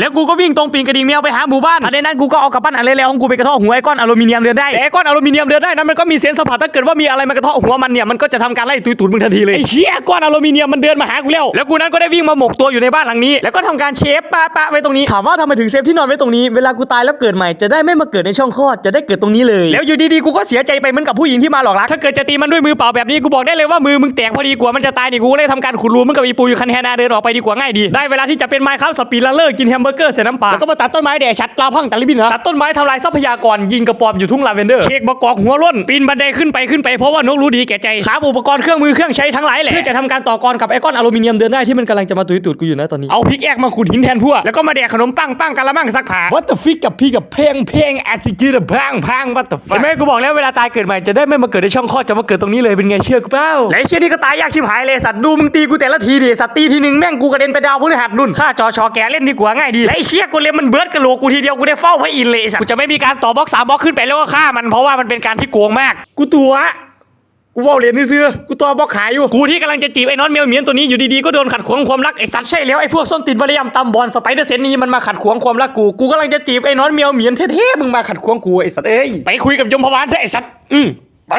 แล้วกูก็วิ่งตรงปีนกระดิ่งแมวไปหาหมู่บ้านทันใดนั้นกูก็เอากระปั้นอันเร็วๆของกูไปกระเทาะหัวไอ้ก้อนอลูมิเนียมเดินได้แต่ไอ้ก้อนอลูมิเนียมเดินได้นั้นมันก็มีเซนส์สัมผัสถ้าเกิดว่ามีอะไรมากระเทาะหัวมันเนี่ยมันก็จะทำการไล่ตุยตูดมึงทันทีเลยไอ้เหี้ยก้อนอลูมิเนียมมันเดินมาหากูแล้วแล้วกูนั้นก็ได้วิ่งมาหมกตัวอยู่ในบ้านหลังนี้ แล้วก็ทำการเชฟปะปะไว้ตรงนี้ถามว่าทำไมถึงเซฟที่นอนไว้ตรงนี้เวลากูตายแล้วเกิดใหม่จะได้ไม่มาเกิดในช่องคลอดจะได้เกิดตรงนี้เลยแล้วอยู่ดีๆกูก็เสียใจไปเหมือนกับผู้หญิงที่มาหลอกรักถ้าเกิดจะตีมันด้วยมือเปล่าแบบนี้กูบอกได้เลยว่ามือมึงแตกพอดีกว่ามันจะตายนี่กูเลยทำการขุดรูเหมันกับอีปูอยู่คันแฮนาเดินออกไปดีกว่าง่ายดีได้เวลาที่จะเป็นไมค์ครับสปีดลัลเลอร์กินแฮมเบอร์เกอร์เสียน้ำปลาแล้วก็มาตัดต้นไม้แดดชัดปลาพังตะลิบินเหรอตัดต้นไม้ทำลายทรัพยากรยิงกระปอมอยู่ทุ่งลาเวนเดอร์เชคบกอกหัวร่นปีนบันไดขึ้นไปขึ้นไปเพราะว่านกรู้ดีแก่ใจขาอุปกรณ์เครื่องมือเครื่องใช้ทั้งหลายแหละเพื่อจะทำการต่อกรกับไอก้อนอลูมิเนียมเดินได้ที่มันกำลังจะมาตุยตูดกูอยู่นะตอนนี้เอาพิกแอกมาขุดหินแทนพวกแล้วก็มาแดกขนมปังปังกะละมังซักผ้า What the fuck กับพี่กับเพลงเพลงแอซิจิระพังพัง What the fuck เห็นไหมกูบอกแล้วเวลาตายเกิดใหม่จะได้ไม่มาเกิดในช่องคลอดจะมาเกิดตรงนี้เลยเป็นไงเชื่อกูเปล่าและไอ้เชี่ยนี่ก็ตายยากชิบหายเลยสัตว์ดูมึงตีกูแต่ละทีดิสัตว์ตีทีหนึ่งแม่งกูกระเด็นไปดาวพฤหัสนุ่นฆ่าจอชอแกเล่นดีกว่าง่ายดีและไอ้เชี่ยกูเลยมันเบิร์ดกระโหลกกูทีเดียวกูได้เฝ้าพระอินทร์เลยไอ้สัตว์กูจะไม่มีการต่อบล็อกสามบล็อกขึ้นไปแล้วก็ฆ่ามันเพราะว่ามันเป็นการที่โกงมาก กูตัวกูเว่าเรียนซื้อๆกูตัวบล็อกขายอยู่ กูที่กำลังจะจีบไอ้น้อนเมียวเหมียนตัวนี้อยู่ดีๆก็โดนขัดขวางความรักไอ้สัตว์ใช่แล้วไอ้พวกส้นตีนบริยมตำบอลสไปเดอร์เซนนี่มันมาขัดขวางความรักกูกูกำลังจะจีบไอ้น้อนเมียวเหมียนเท่ๆมึงมาขัดขวางกูไอ้สัตว์เอ้ยไปคุยกับยมพบาลซะไอ้สัตว์อืมไป